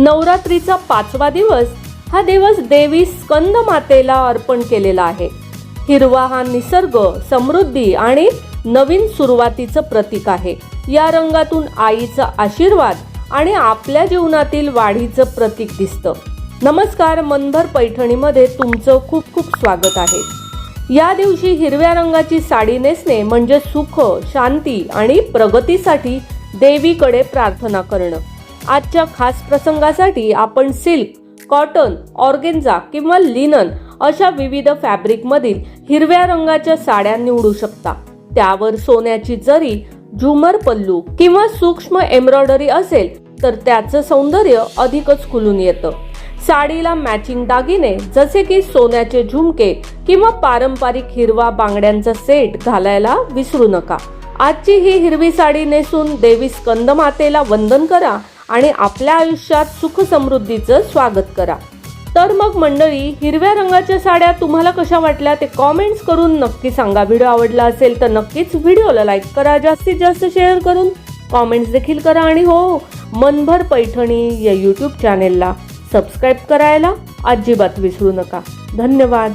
नवरात्रीचा पाचवा दिवस हा दिवस देवी स्कंद मातेला अर्पण केलेला आहे. हिरवा हा निसर्ग समृद्धी आणि नवीन सुरुवातीचं प्रतीक आहे. या रंगातून आईचा आशीर्वाद आणि आपल्या जीवनातील वाढीचं प्रतीक दिसतं. नमस्कार मनभर पैठणीमध्ये तुमचं खूप खूप स्वागत आहे. या दिवशी हिरव्या रंगाची साडी नेसणे म्हणजे सुख शांती आणि प्रगतीसाठी देवीकडे प्रार्थना करणं. आजच्या खास प्रसंगासाठी आपण सिल्क कॉटन ऑर्गेन्झा किंवा लिनन अशा विविध फॅब्रिकमधील हिरव्या रंगाच्या साड्या निवडू शकता. त्यावर सोन्याची जरी झुमर पल्लू किंवा सूक्ष्म एम्ब्रॉयडरी असेल तर त्याचं सौंदर्य अधिकच खुलून येतं. साडीला मॅचिंग दागिने जसे की सोन्याचे झुमके किंवा पारंपरिक हिरवा बांगड्यांचा सेट घालायला विसरू नका. आजची ही हिरवी साडी नेसून देवी स्कंदमातेला वंदन करा. आणि आपल्या आयुष्यात सुख समृद्धीचं स्वागत करा. तर मग मंडळी हिरव्या रंगाच्या साड्या तुम्हाला कशा वाटल्या ते कॉमेंट्स करून नक्की सांगा. व्हिडिओ आवडला असेल तर नक्कीच व्हिडिओला लाईक करा. जास्तीत जास्त शेअर करून कॉमेंट्स देखील करा आणि हो मनभर पैठणी या यूट्यूब चॅनेलला सबस्क्राईब करायला अजिबात विसरू नका. धन्यवाद.